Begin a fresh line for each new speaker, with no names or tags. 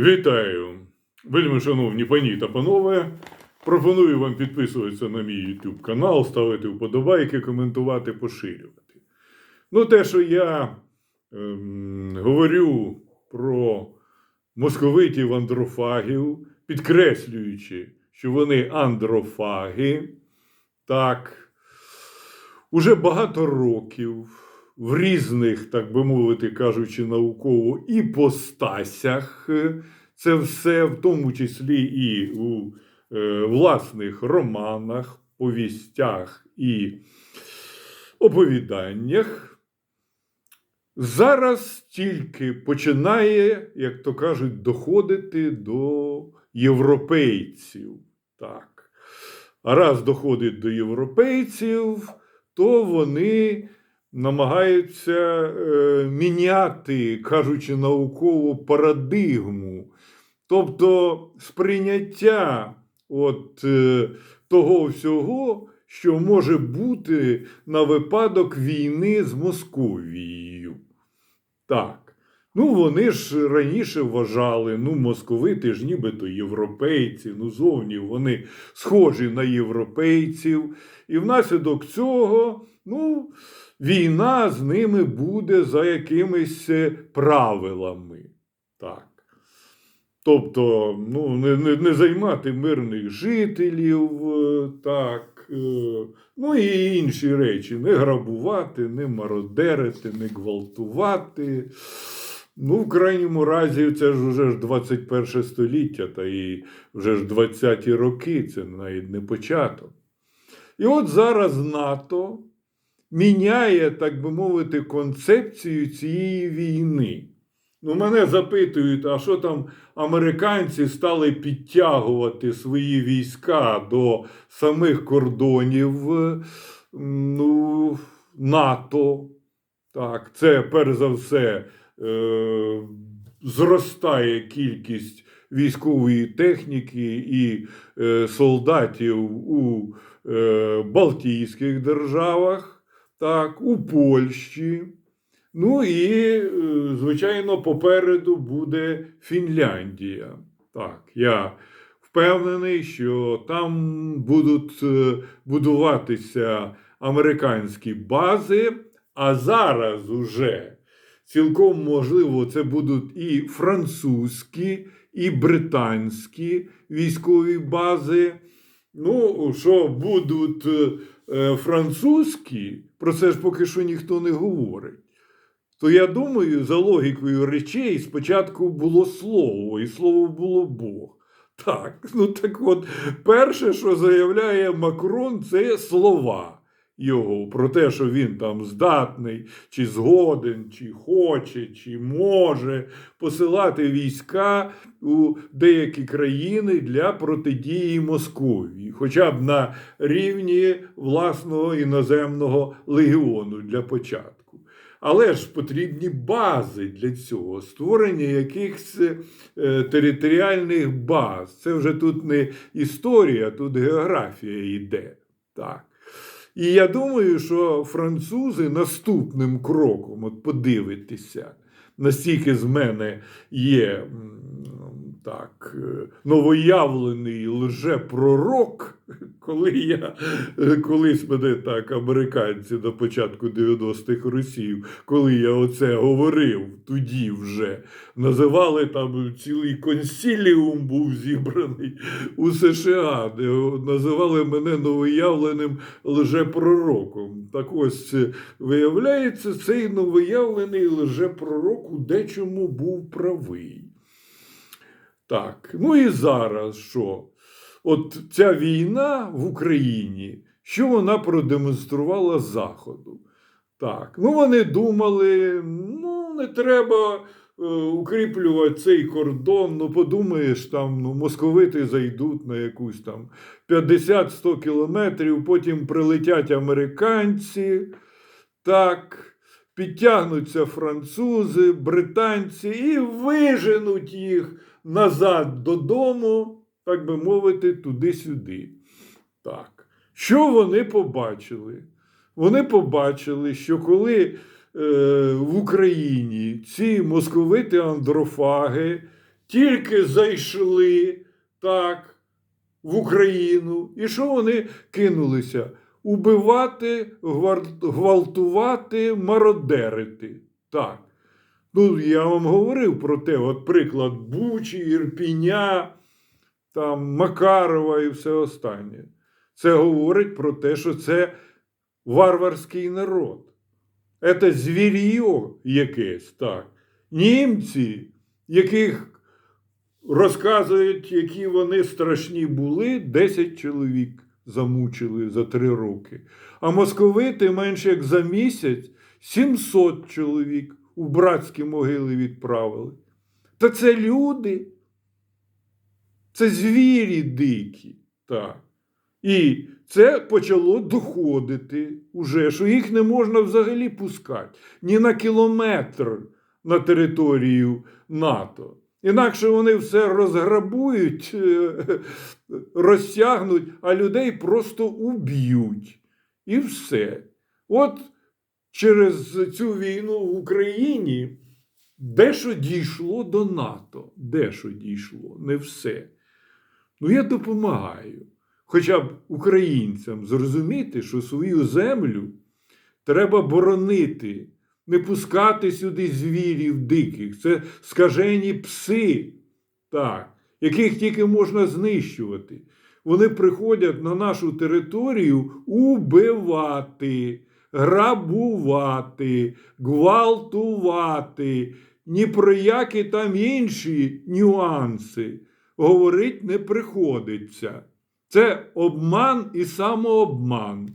Вітаю! Вельми шановні пані та панове. Пропоную вам підписуватися на мій YouTube канал, ставити вподобайки, коментувати, поширювати. Ну, те, що я ем, говорю про московитів андрофагів, підкреслюючи, що вони андрофаги, так, уже багато років в різних, так би мовити, кажучи, науково іпостасях. е, Це все, в тому числі і у е, власних романах, повістях і оповіданнях. Зараз тільки починає, як то кажуть, доходити до європейців. Так. А раз доходить до європейців, то вони намагаються е, міняти, кажучи науково, парадигму. Тобто сприйняття от, е, того всього, що може бути на випадок війни з Московією. Так. Ну, вони ж раніше вважали, ну, московити ж нібито європейці, ну, зовні вони схожі на європейців. І внаслідок цього, ну, війна з ними буде за якимись е, правилами. Так. Тобто, ну, не, не, не займати мирних жителів, е, так, е, ну і інші речі, не грабувати, не мародерити, не гвалтувати. Ну, в крайньому разі, це ж вже ж 21 століття, та і вже ж 20-ті роки, це навіть не початок. І от зараз НАТО міняє, так би мовити, концепцію цієї війни. Ну, мене запитують, а що там американці стали підтягувати свої війська до самих кордонів ну, НАТО. Так, це перш за все е, зростає кількість військової техніки і е, солдатів у е, Балтійських державах, так, у Польщі. Ну і, е, звичайно, попереду буде Фінляндія. Так, я впевнений, що там будуть е, будуватися американські бази, а зараз уже цілком можливо це будуть і французькі, і британські військові бази. Ну, що будуть е, е, французькі, про це ж поки що ніхто не говорить. То я думаю, за логікою речей спочатку було слово, і слово було Бог. Так, ну так от, перше, що заявляє Макрон, це слова його про те, що він там здатний, чи згоден, чи хоче, чи може посилати війська у деякі країни для протидії Московії, хоча б на рівні власного іноземного легіону для початку. Але ж потрібні бази для цього, створення якихось е, територіальних баз. Це вже тут не історія, тут географія йде. Так. І я думаю, що французи наступним кроком, от подивитися, настільки з мене є так, е, новоявлений лжепророк, коли я е, колись мене так американці на початку 90-х років, коли я оце говорив тоді вже, називали там цілий консіліум був зібраний у США, називали мене новоявленим лжепророком. Так ось е, виявляється, цей новоявлений лжепророк у дечому був правий. Так, ну і зараз що? От ця війна в Україні, що вона продемонструвала Заходу? Так, ну вони думали, ну не треба е, укріплювати цей кордон. Ну, подумаєш, там ну, московити зайдуть на якусь там 50-100 кілометрів, потім прилетять американці. Так. Підтягнуться французи, британці і виженуть їх назад додому, так би мовити, туди-сюди. Так. Що вони побачили? Вони побачили, що коли е, в Україні ці московити андрофаги тільки зайшли так в Україну, і що вони кинулися? Убивати, гвалтувати, мародерити. Так. Ну, я вам говорив про те, от приклад Бучі, Ірпіня, там, Макарова і все останнє. Це говорить про те, що це варварський народ. Це звір'йо якесь, так. Німці, яких розказують, які вони страшні були, 10 чоловік замучили за три роки. А московити менше як за місяць 700 чоловік у братські могили відправили. Та це люди. Це звірі дикі. Так. І це почало доходити уже, що їх не можна взагалі пускати ні на кілометр на територію НАТО. Інакше вони все розграбують, е, розтягнуть, а людей просто уб'ють. І все. От через цю війну в Україні дещо дійшло до НАТО. Дещо дійшло, не все. Ну, я допомагаю. Хоча б українцям зрозуміти, що свою землю треба боронити, не пускати сюди звірів диких. Це скажені пси, так, яких тільки можна знищувати. Вони приходять на нашу територію убивати, грабувати, гвалтувати, ні про які там інші нюанси говорить не приходиться. Це обман і самообман.